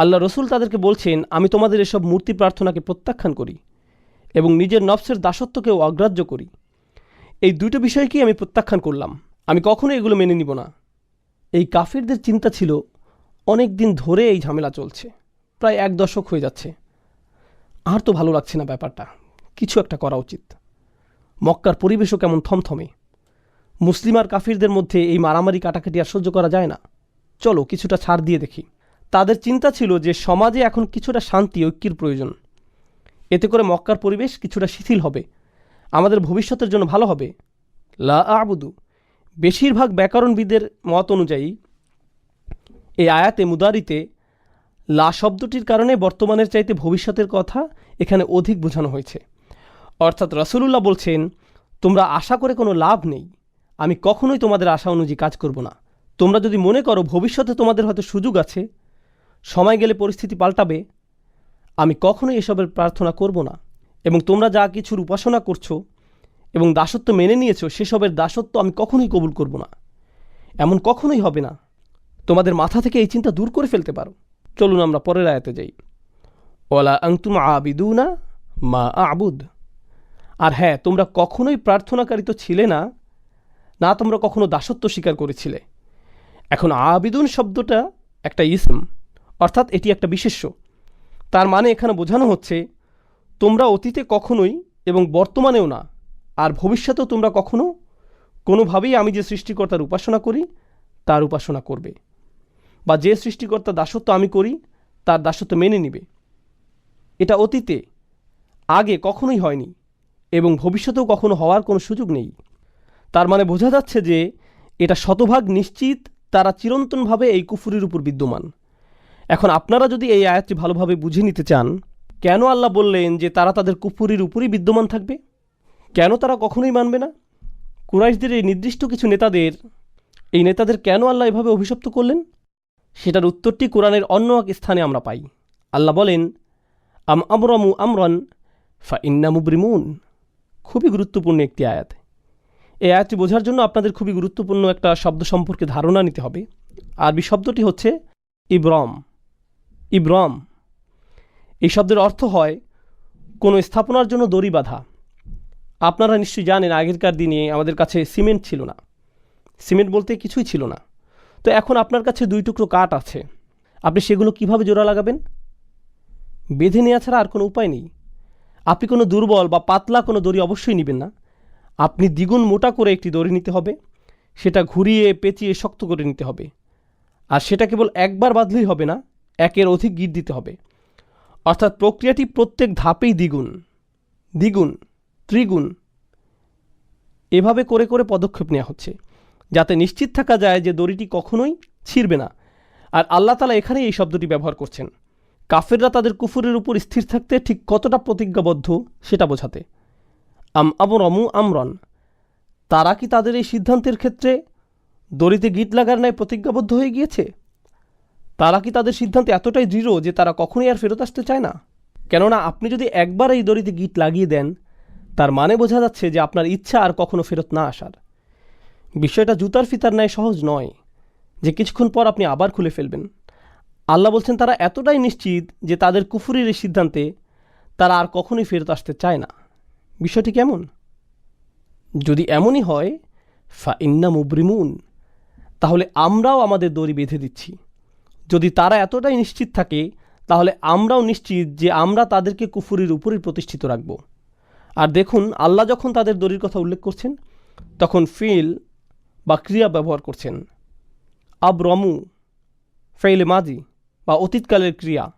আল্লাহ রসুল তাদেরকে বলছেন, আমি তোমাদের এসব মূর্তি প্রার্থনাকে প্রত্যাখ্যান করি এবং নিজের নফসের দাসত্বকেও অগ্রাহ্য করি। এই দুটো বিষয়কেই আমি প্রত্যাখ্যান করলাম। আমি কখনো এগুলো মেনে নিব না। এই কাফিরদের চিন্তা ছিল, অনেক দিন ধরে এই ঝামেলা চলছে। প্রায় এক দশক হয়ে যাচ্ছে। আর তো ভালো লাগছে না ব্যাপারটা। কিছু একটা করা উচিত। মক্কার পরিবেশও কেমন থমথমে। মুসলিম আর কাফিরদের মধ্যে এই মারামারি, কাটাকাটি আর সহ্য করা যায় না। চলো, কিছুটা ছাড় দিয়ে দেখি। তাদের চিন্তা ছিল যে সমাজে এখন কিছুটা শান্তি, ঐক্যের প্রয়োজন। এতে করে মক্কার পরিবেশ কিছুটা শিথিল হবে। আমাদের ভবিষ্যতের জন্য ভালো হবে। লা আবুদু। বেশিরভাগ ব্যাকরণবিদের মত অনুযায়ী, এই আয়াতে মুদারিতে, লা শব্দটির কারণে বর্তমানের চাইতে ভবিষ্যতের কথা এখানে অধিক বোঝানো হয়েছে। অর্থাৎ রসুলুল্লাহ বলছেন, তোমরা আশা করে কোনো লাভ নেই। আমি কখনোই তোমাদের আশা অনুযায়ী কাজ করব না। তোমরা যদি মনে করো ভবিষ্যতে তোমাদের হয়তো সুযোগ আছে সময় গেলে পরিস্থিতি পাল্টাবে, আমি কখনোই এসবের প্রার্থনা করব না। এবং তোমরা যা কিছুর উপাসনা করছ এবং দাসত্ব মেনে নিয়েছো, সেসবের দাসত্ব আমি কখনোই কবুল করব না। এমন কখনোই হবে না। তোমাদের মাথা থেকে এই চিন্তা দূর করে ফেলতে পারো। চলুন আমরা পরের আয়াতে যাই। ওলা আংতুম আবিদুনা মা আবুদ। আর হ্যাঁ তোমরা কখনোই প্রার্থনাকারী তো ছিলে না না তোমরা কখনো দাসত্ব স্বীকার করেছিলে। এখন আবিদুন শব্দটা একটা ইসম। অর্থাৎ এটি একটা বিশেষ্য। তার মানে এখানে বোঝানো হচ্ছে, তোমরা অতীতে কখনোই এবং বর্তমানেও না, আর ভবিষ্যতেও তোমরা কখনো কোনোভাবেই আমি যে সৃষ্টিকর্তার উপাসনা করি, তার উপাসনা করবে। বা যে সৃষ্টিকর্তা দাসত্ব আমি করি, তার দাসত্ব মেনে নিবে। এটা অতীতে, আগে কখনোই হয়নি এবং ভবিষ্যতেও কখনো হওয়ার কোনো সুযোগ নেই। তার মানে বোঝা যাচ্ছে যে এটা শতভাগ নিশ্চিত, তারা চিরন্তনভাবে এই কুফুরির উপর বিদ্যমান। এখন আপনারা যদি এই আয়াতটি ভালোভাবে বুঝে নিতে চান, কেন আল্লাহ বললেন যে তারা তাদের কুফুরির উপরই বিদ্যমান থাকবে? কেন তারা কখনোই মানবে না? কুরাইশদের এই নির্দিষ্ট কিছু নেতাদের, এই নেতাদের কেন আল্লাহ এভাবে অভিশপ্ত করলেন? সেটার উত্তরটি কোরআনের অন্য এক স্থানে আমরা পাই। আল্লাহ বলেন, আম আমরমু আমরন ফা ইন্না মুবরিমুন। খুবই গুরুত্বপূর্ণ একটি আয়াত। এই আয়াতটি বোঝার জন্য আপনাদের খুবই গুরুত্বপূর্ণ একটা শব্দ সম্পর্কে ধারণা নিতে হবে। আরবি শব্দটি হচ্ছে ইব্রম। ইব্রম। এই শব্দের অর্থ হয়, কোনো স্থাপনার জন্য দড়ি বাঁধা। আপনারা নিশ্চয়ই জানেন, আগেরকার দিনে আমাদের কাছে সিমেন্ট ছিল না। সিমেন্ট বলতে কিছুই ছিল না। তো এখন আপনার কাছে দুই টুকরো কাঠ আছে। আপনি সেগুলো কীভাবে জোড়া লাগাবেন? বেঁধে নেওয়া ছাড়া আর কোনো উপায় নেই। আপনি কোনো দুর্বল বা পাতলা কোনো দড়ি অবশ্যই নেবেন না। আপনি দ্বিগুণ মোটা করে একটি দড়ি নিতে হবে। সেটা ঘুরিয়ে, পেঁচিয়ে শক্ত করে নিতে হবে। আর সেটা কেবল একবার বাঁধলেই হবে না। একের অধিক গিট দিতে হবে। অর্থাৎ প্রক্রিয়াটি প্রত্যেক ধাপেই দ্বিগুণ দ্বিগুণ, ত্রিগুণ। এভাবে করে করে পদক্ষেপ নেওয়া হচ্ছে, যাতে নিশ্চিত থাকা যায় যে দড়িটি কখনোই ছিঁড়বে না। আর আল্লাহ তালা এখানেই এই শব্দটি ব্যবহার করছেন। কাফেররা তাদের কুফুরের উপর স্থির থাকতে ঠিক কতটা প্রতিজ্ঞাবদ্ধ সেটা বোঝাতে। আম আমরমু আমরন। তারা কি তাদের এই সিদ্ধান্তের ক্ষেত্রে দড়িতে গিট লাগার ন্যায় প্রতিজ্ঞাবদ্ধ হয়ে গিয়েছে? তারা কি তাদের সিদ্ধান্ত এতটাই দৃঢ় যে তারা কখনোই আর ফেরত আসতে চায় না? কেননা আপনি যদি একবার এই দড়িতে গিট লাগিয়ে দেন, তার মানে বোঝা যাচ্ছে যে আপনার ইচ্ছা আর কখনো ফেরত না আসার। বিষয়টা জুতার ফিতার ন্যায় সহজ নয় যে কিছুক্ষণ পর আপনি আবার খুলে ফেলবেন। আল্লাহ বলছেন, তারা এতটাই নিশ্চিত যে তাদের কুফুরির এই সিদ্ধান্তে তারা আর কখনোই ফেরত আসতে চায় না। বিষয়টি কেমন? যদি এমনই হয়, ফা ইন্না মুবরিমুন, তাহলে আমরাও আমাদের দড়ি বেঁধে দিচ্ছি। যদি তারা এতটাই নিশ্চিত থাকে, তাহলে আমরাও নিশ্চিত যে আমরা তাদেরকে কুফুরির উপরই প্রতিষ্ঠিত রাখব। আর দেখুন, আল্লাহ যখন তাদের দড়ির কথা উল্লেখ করছেন, তখন ফিল বা ক্রিয়া ব্যবহার করছেন। আবরমু ফেইলে মাজি বা অতীতকালের ক্রিয়া।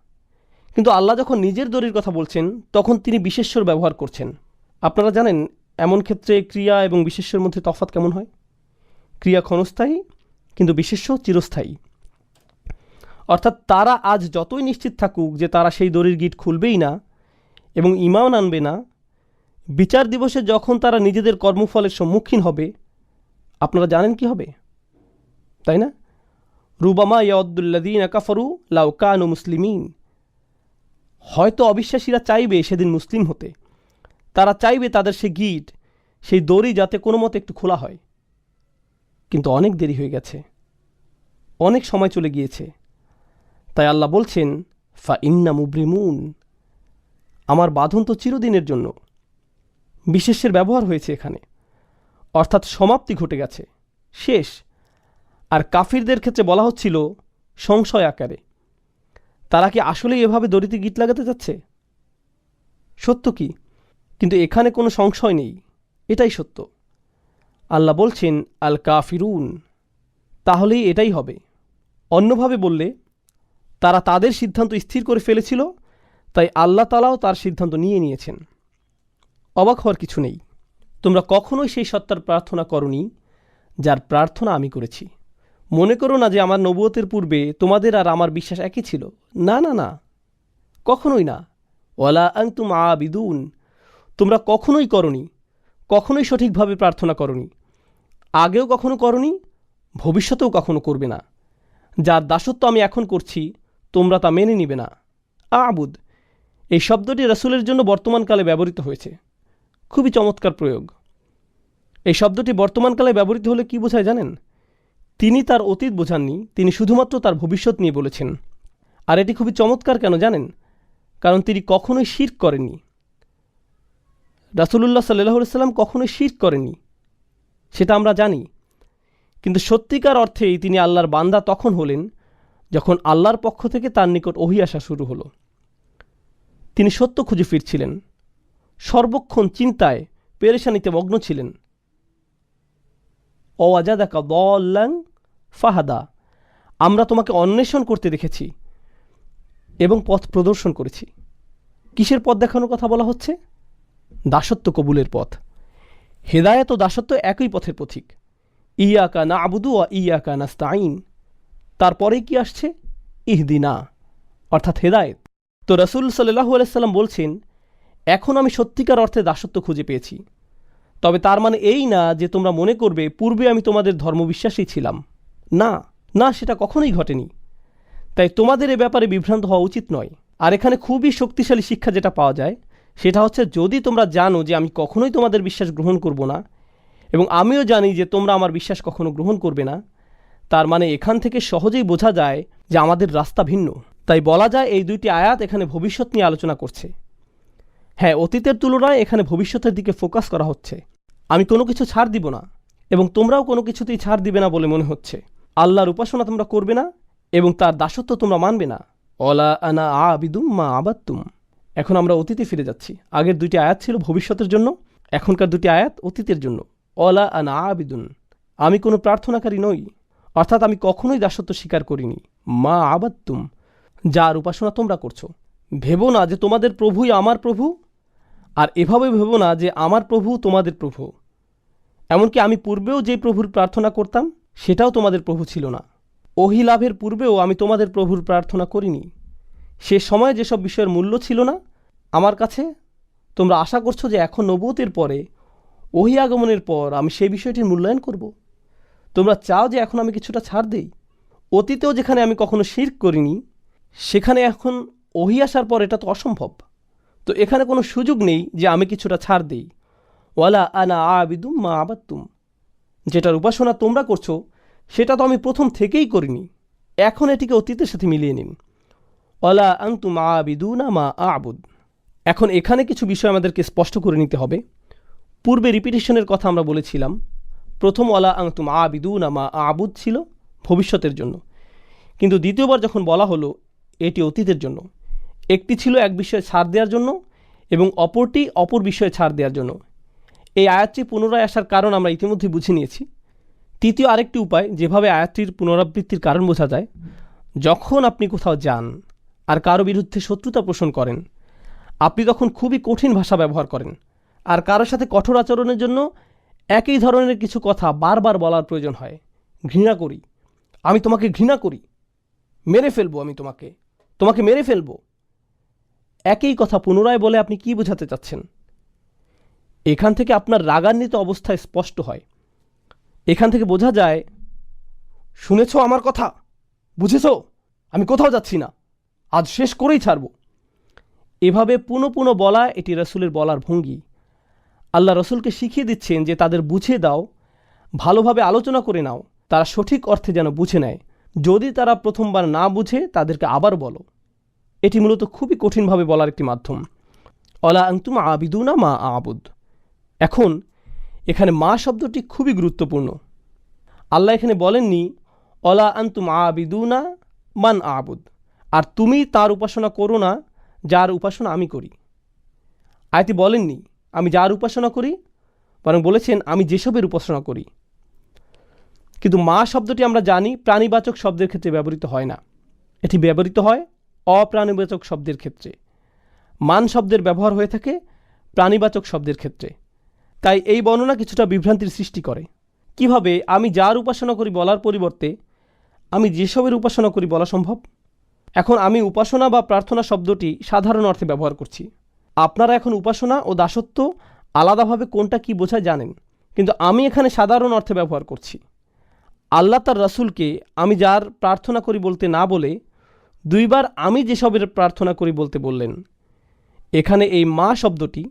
কিন্তু আল্লাহ যখন নিজের দড়ির কথা বলছেন, তখন তিনি বিশেষ্যর ব্যবহার করছেন। আপনারা জানেন, এমন ক্ষেত্রে ক্রিয়া এবং বিশেষ্যর মধ্যে তফাৎ কেমন হয়? ক্রিয়া ক্ষণস্থায়ী, কিন্তু বিশেষ্য চিরস্থায়ী। অর্থাৎ তারা আজ যতই নিশ্চিত থাকুক যে তারা সেই দড়ির গিট খুলবেই না এবং ইমান আনবে না, বিচার দিবসে যখন তারা নিজেদের কর্মফলের সম্মুখীন হবে, আপনারা জানেন কি হবে? তাই না? রুবামা ইয়াউদ্দুল্লাদিন আকাফরু লাউকানু মুসলিমিন। হয়তো অবিশ্বাসীরা চাইবে সেদিন মুসলিম হতে। তারা চাইবে তাদের সে গিট, সেই দড়ি যাতে কোনো মতে একটু খোলা হয়। কিন্তু অনেক দেরি হয়ে গেছে। অনেক সময় চলে গিয়েছে। তাই আল্লাহ বলছেন, ফা ইন্না মুব্রিমুন। আমার বাঁধন তো চিরদিনের জন্য। বিশেষের ব্যবহার হয়েছে এখানে। অর্থাৎ সমাপ্তি ঘটে গেছে। শেষ। আর কাফিরদের ক্ষেত্রে বলা হচ্ছিল, সংশয় আকারে। তারা কি আসলেই এভাবে দড়িতে গীত লাগাতে যাচ্ছে? সত্য কি? কিন্তু এখানে কোনো সংশয় নেই। এটাই সত্য। আল্লাহ বলছেন, আল কাফিরুন। তাহলেই এটাই হবে। অন্যভাবে বললে তারা তাদের সিদ্ধান্ত স্থির করে ফেলেছিল, তাই আল্লাহ তালাও তার সিদ্ধান্ত নিয়ে নিয়েছেন। অবাক হওয়ার কিছু নেই। তোমরা কখনোই সেই সত্তার প্রার্থনা করনি, যার প্রার্থনা আমি করেছি। মনে করো না যে আমার নবুয়তের পূর্বে তোমাদের আর আমার বিশ্বাস একই ছিল। না না না। কখনোই না। ওয়ালা আংতুম আবিদুন। তোমরা কখনোই করনি, কখনোই সঠিকভাবে প্রার্থনা করনি। আগেও কখনো করনি, ভবিষ্যতেও কখনো করবে না। যার দাসত্ব আমি এখন করছি তোমরা তা মেনে নিবে না। আবুদ, এই শব্দটি রাসূলের জন্য বর্তমানকালে ব্যবহৃত হয়েছে। খুবই চমৎকার প্রয়োগ। এই শব্দটি বর্তমানকালে ব্যবহৃত হলে কি বোঝায় জানেন? তিনি তার অতীত বোঝাননি, তিনি শুধুমাত্র তার ভবিষ্যৎ নিয়ে বলেছেন। আর এটি খুবই চমৎকার কেন জানেন? কারণ তিনি কখনোই শির্ক করেননি। রাসূলুল্লাহ সাল্লাহ সাল্লাম কখনোই শির্ক করেননি। সেটা আমরা জানি। কিন্তু সত্যিকার অর্থেই তিনি আল্লাহর বান্দা তখন হলেন যখন আল্লাহর পক্ষ থেকে তার নিকট ওহি আসা শুরু হলো, তিনি সত্য খুঁজে ফিরছিলেন। সর্বক্ষণ চিন্তায় পেরেশানিতে মগ্ন ছিলেন। অওয়াজাদাকা দল্লাং ফাহাদা, আমরা তোমাকে অন্বেষণ করতে দেখেছি এবং পথ প্রদর্শন করেছি। কিসের পথ দেখানোর কথা বলা হচ্ছে? দাসত্ব কবুলের পথ। হেদায়ত ও দাসত্ব একই পথের পথিক। ইয়াকা না আবুদু ও ইয়াকা নাস্তাইন তারপরে কি আসছে? ইহদিনা, অর্থাৎ হেদায়েত। তো রসুল সাল্লাহু আলাইসাল্লাম বলছেন, এখন আমি সত্যিকার অর্থে দাসত্ব খুঁজে পেয়েছি। তবে তার মানে এই না যে তোমরা মনে করবে, পূর্বে আমি তোমাদের ধর্মবিশ্বাসী ছিলাম। না না, সেটা কখনোই ঘটেনি। তাই তোমাদের এ ব্যাপারে বিভ্রান্ত হওয়া উচিত নয়। আর এখানে খুবই শক্তিশালী শিক্ষা যেটা পাওয়া যায়, সেটা হচ্ছে যদি তোমরা জানো যে আমি কখনোই তোমাদের বিশ্বাস গ্রহণ করব না, এবং আমিও জানি যে তোমরা আমার বিশ্বাস কখনো গ্রহণ করবে না তার মানে এখান থেকে সহজেই বোঝা যায় যে আমাদের রাস্তা ভিন্ন। তাই বলা যায় এই দুইটি আয়াত এখানে ভবিষ্যৎ নিয়ে আলোচনা করছে। হ্যাঁ অতীতের তুলনায় এখানে ভবিষ্যতের দিকে ফোকাস করা হচ্ছে। আমি কোনো কিছু ছাড় দিব না এবং তোমরাও কোনো কিছুতেই ছাড় দিবে না বলে মনে হচ্ছে। আল্লাহর উপাসনা তোমরা করবে না এবং তার দাসত্ব তোমরা মানবে না। অলা আনা আবিদুম মা আবাত্তুম এখন আমরা অতীতে ফিরে যাচ্ছি। আগের দুইটি আয়াত ছিল ভবিষ্যতের জন্য, এখনকার দুটি আয়াত অতীতের জন্য। অলা আনা আবিদুন। আমি কোনো প্রার্থনাকারী নই। অর্থাৎ আমি কখনোই দাসত্ব স্বীকার করিনি। মা আবাত্তুম, যার উপাসনা তোমরা করছ। ভেবো না যে তোমাদের প্রভুই আমার প্রভু, আর এভাবে ভেবো না যে আমার প্রভু তোমাদের প্রভু। এমনকি আমি পূর্বেও যে প্রভুর প্রার্থনা করতাম, সেটাও তোমাদের প্রভু ছিল না। ওহি লাভের পূর্বেও আমি তোমাদের প্রভুর প্রার্থনা করিনি। সে সময় যেসব বিষয়ের মূল্য ছিল না, আমার কাছে, তোমরা আশা করছ যে এখন নবতের পরে, ওহি আগমনের পর আমি সেই বিষয়টির মূল্যায়ন করব। তোমরা চাও যে এখন আমি কিছুটা ছাড় দেই? অতীতেও যেখানে আমি কখনো শির্ক করিনি, সেখানে এখন ওহি আসার পর এটা তো অসম্ভব। তো এখানে কোনো সুযোগ নেই যে আমি কিছুটা ছাড় দিই। ওয়ালা আনা আবিদুম মা আবাত্তুম যেটার উপাসনা তোমরা করছ, সেটা তো আমি প্রথম থেকেই করিনি। এখন এটিকে অতীতের সাথে মিলিয়ে নিন। ওয়ালা আংতুম আবিদুনা মা আবুদ। এখন এখানে কিছু বিষয় আমাদেরকে স্পষ্ট করে নিতে হবে। পূর্বে রিপিটেশনের কথা আমরা বলেছিলাম। প্রথম ওয়ালা আংতুম আবিদুনা মা আবুদ ছিল ভবিষ্যতের জন্য। কিন্তু দ্বিতীয়বার যখন বলা হলো, এটি অতীতের জন্য। একটি ছিল এক বিষয়ে ছাড় দেওয়ার জন্য এবং অপরটি অপর বিষয়ে ছাড় দেওয়ার জন্য। এই আয়াতটি পুনরায় আসার কারণ আমরা ইতিমধ্যে বুঝে নিয়েছি। তৃতীয় আরেকটি উপায় যেভাবে আয়াতটির পুনরাবৃত্তির কারণ বোঝা যায়, যখন আপনি কোথাও যান আর কারও বিরুদ্ধে শত্রুতা পোষণ করেন, আপনি তখন খুবই কঠিন ভাষা ব্যবহার করেন। আর কারোর সাথে কঠোর আচরণের জন্য একই ধরনের কিছু কথা বারবার বলার প্রয়োজন হয়। ঘৃণা করি। আমি তোমাকে ঘৃণা করি। মেরে ফেলব আমি তোমাকে। তোমাকে মেরে ফেলব। একই কথা পুনরায় বলে আপনি কি বোঝাতে চাচ্ছেন? এখান থেকে আপনার রাগান্বিত অবস্থায় স্পষ্ট হয়। এখান থেকে বোঝা যায়, শুনেছ আমার কথা? বুঝেছ? আমি কোথাও যাচ্ছি না। আজ শেষ করেই ছাড়ব। এভাবে পুনঃ পুনঃ বলা এটি রসুলের বলার ভঙ্গি। আল্লাহ রসুলকে শিখিয়ে দিচ্ছেন যে তাদের বুঝে দাও, ভালোভাবে আলোচনা করে নাও, তারা সঠিক অর্থে যেন বুঝে নেয়। যদি তারা প্রথমবার না বুঝে, তাদেরকে আবার বলো। এটি মূলত খুবই কঠিনভাবে বলার একটি মাধ্যম। অলা আংতুম আবিদুনা মা আবুদ। এখন, এখানে মা শব্দটি খুবই গুরুত্বপূর্ণ। আল্লাহ এখানে বলেননি, অলা আন্তুম আবিদুনা মান আবুদ। আর তুমি তার উপাসনা করো না, যার উপাসনা আমি করি। আয়তি বলেননি আমি যার উপাসনা করি, বরং বলেছেন, আমি যেসবের উপাসনা করি। কিন্তু মা শব্দটি আমরা জানি, প্রাণীবাচক শব্দের ক্ষেত্রে ব্যবহৃত হয় না। এটি ব্যবহৃত হয় অপ্রাণীবাচক শব্দের ক্ষেত্রে। মান শব্দের ব্যবহার হয়ে থাকে প্রাণীবাচক শব্দের ক্ষেত্রে। তাই এই বর্ণনা কিছুটা বিভ্রান্তির সৃষ্টি করে। কীভাবে আমি যার উপাসনা করি বলার পরিবর্তে আমি যেসবের উপাসনা করি বলা সম্ভব? এখন আমি উপাসনা বা প্রার্থনা শব্দটি সাধারণ অর্থে ব্যবহার করছি। আপনারা এখন উপাসনা ও দাসত্ব আলাদাভাবে কোনটা কি বোঝায় জানেন, কিন্তু আমি এখানে সাধারণ অর্থে ব্যবহার করছি। আল্লাহ তার রাসূলকে আমি যার প্রার্থনা করি বলতে না বলে দুইবার আমি যেসবের প্রার্থনা করি বলতে বললেন। এখানে এই মা শব্দটি,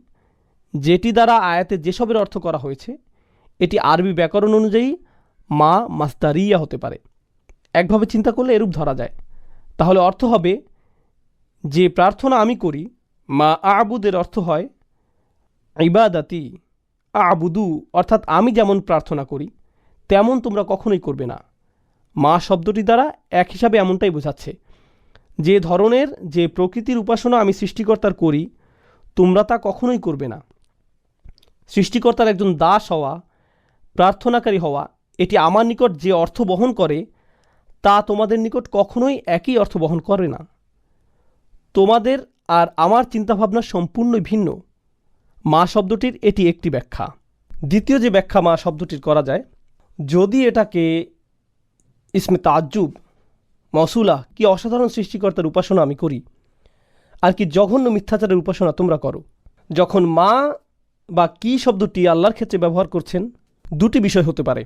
যেটি দ্বারা আয়াতে যেসবের অর্থ করা হয়েছে, এটি আরবি ব্যাকরণ অনুযায়ী মা মাস্তারিয়া হতে পারে। একভাবে চিন্তা করলে এরূপ ধরা যায়। তাহলে অর্থ হবে, যে প্রার্থনা আমি করি মা আবুদের অর্থ হয় ইবাদাতি। আবুদু অর্থাৎ আমি যেমন প্রার্থনা করি, তেমন তোমরা কখনোই করবে না। মা শব্দটি দ্বারা এক হিসাবে এমনটাই বোঝাচ্ছে, যে ধরনের যে প্রকৃতির উপাসনা আমি সৃষ্টিকর্তার করি, তোমরা তা কখনোই করবে না। সৃষ্টিকর্তার একজন দাস হওয়া, প্রার্থনাকারী হওয়া, এটি আমার নিকট যে অর্থ বহন করে, তা তোমাদের নিকট কখনোই একই অর্থ বহন করে না। তোমাদের আর আমার চিন্তাভাবনা সম্পূর্ণই ভিন্ন। মা শব্দটির এটি একটি ব্যাখ্যা। দ্বিতীয় যে ব্যাখ্যা মা শব্দটির করা যায়, যদি এটাকে ইসমে তাজ্জুব মসুলা কি অসাধারণ সৃষ্টিকর্তার উপাসনা আমি করি, আর কি জঘন্য মিথ্যাচারের উপাসনা তোমরা করো, যখন মা বা কি শব্দটি আল্লাহর ক্ষেত্রে ব্যবহার করছেন, দুটি বিষয় হতে পারে।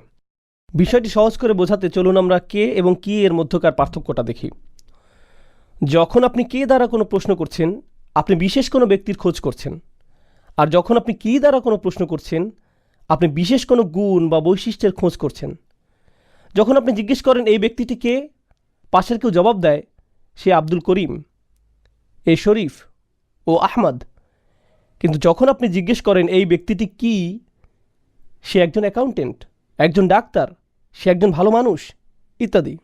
বিষয়টি সহজ করে বোঝাতে চলুন আমরা কে এবং কি এর মধ্যকার পার্থক্যটা দেখি। যখন আপনি কে দ্বারা কোনো প্রশ্ন করছেন, আপনি বিশেষ কোনো ব্যক্তির খোঁজ করছেন। আর যখন আপনি কি দ্বারা কোনো প্রশ্ন করছেন, আপনি বিশেষ কোনো গুণ বা বৈশিষ্ট্যের খোঁজ করছেন। যখন আপনি জিজ্ঞেস করেন, এই ব্যক্তিটি কে? পাশের কেউ জবাব দেয়, সে আব্দুল করিম, এ শরীফ ও আহমদ। কিন্তু যখন আপনি জিজ্ঞেস করেন, এই ব্যক্তিটি কি? সে একজন অ্যাকাউন্টেন্ট একজন ডাক্তার, সে একজন ভালো মানুষ, ইত্যাদি।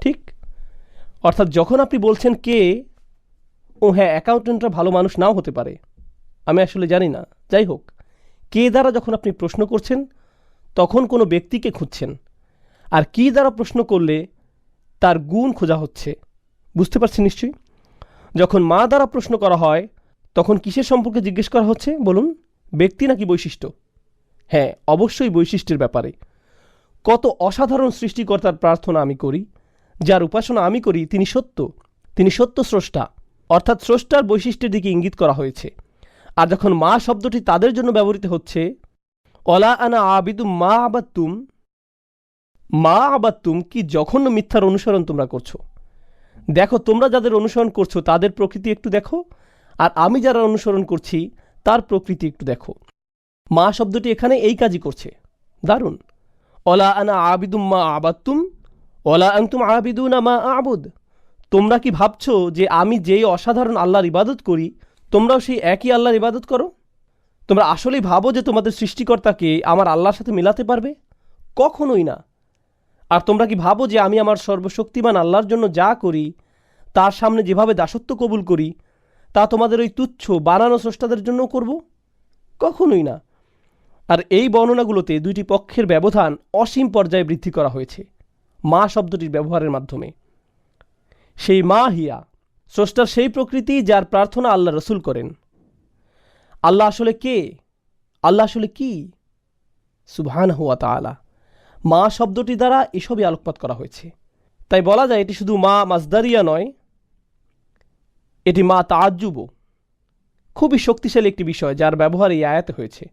ঠিক? অর্থাৎ যখন আপনি বলছেন কে, ও হ্যাঁ অ্যাকাউন্টেন্টরা ভালো মানুষ নাও হতে পারে। আমি আসলে জানি না। যাই হোক, কে দ্বারা যখন আপনি প্রশ্ন করছেন, তখন কোনো ব্যক্তিকে খুঁজছেন। আর কি দ্বারা প্রশ্ন করলে তার গুণ খোঁজা হচ্ছে, বুঝতে পারছি নিশ্চয়ই? যখন মা দ্বারা প্রশ্ন করা হয়, তখন কিসের সম্পর্কে জিজ্ঞেস করা হচ্ছে, বলুন? ব্যক্তি নাকি বৈশিষ্ট্য? হ্যাঁ অবশ্যই বৈশিষ্ট্যের ব্যাপারে। কত অসাধারণ সৃষ্টিকর্তার প্রার্থনা আমি করি। যার উপাসনা আমি করি, তিনি সত্য। তিনি সত্য স্রষ্টা। অর্থাৎ স্রষ্টার বৈশিষ্ট্যের দিকে ইঙ্গিত করা হয়েছে। আর যখন মা শব্দটি তাদের জন্য ব্যবহৃত হচ্ছে, অলা আনা আবিদু মা আবাত্তুম মা আবাত্তুম কি জঘন্য মিথ্যার অনুসরণ তোমরা করছ? দেখো, তোমরা যাদের অনুসরণ করছ, তাদের প্রকৃতি একটু দেখো, আর আমি যারা অনুসরণ করছি, তার প্রকৃতি একটু দেখো। মা শব্দটি এখানে এই কাজই করছে। দারুণ। অলা আনা আবিদুম মা আবাত্তুম অলা আন্তুম আবিদুনা মা আবুদ। তোমরা কি ভাবছ যে আমি যেই অসাধারণ আল্লাহর ইবাদত করি, তোমরাও সেই একই আল্লাহর ইবাদত করো? তোমরা আসলেই ভাবো যে তোমাদের সৃষ্টিকর্তাকে আমার আল্লাহর সাথে মিলাতে পারবে? কখনোই না। আর তোমরা কি ভাবো যে আমি আমার সর্বশক্তিমান আল্লাহর জন্য যা করি, তার সামনে যেভাবে দাসত্ব কবুল করি, তা তোমাদের ওই তুচ্ছ, বানানো স্রষ্টাদের জন্য করব? কখনোই না। আর এই বর্ণনাগুলোতে দুইটি পক্ষের ব্যবধান অসীম পর্যায়ে বৃদ্ধি করা হয়েছে। মা শব্দটির ব্যবহারের মাধ্যমে। সেই মা হিয়া, স্রষ্টার সেই প্রকৃতি যার প্রার্থনা আল্লাহ রসুল করেন। আল্লাহ আসলে কে? আল্লাহ আসলে কি? সুবহান হুয়া তালা মা শব্দটি দ্বারা এসবই আলোকপাত করা হয়েছে। তাই বলা যায় এটি শুধু মা মাজদারিয়া নয়, এটি মা তাজ্জুবও খুবই শক্তিশালী একটি বিষয় যার ব্যবহার এই আয়াতে হয়েছে।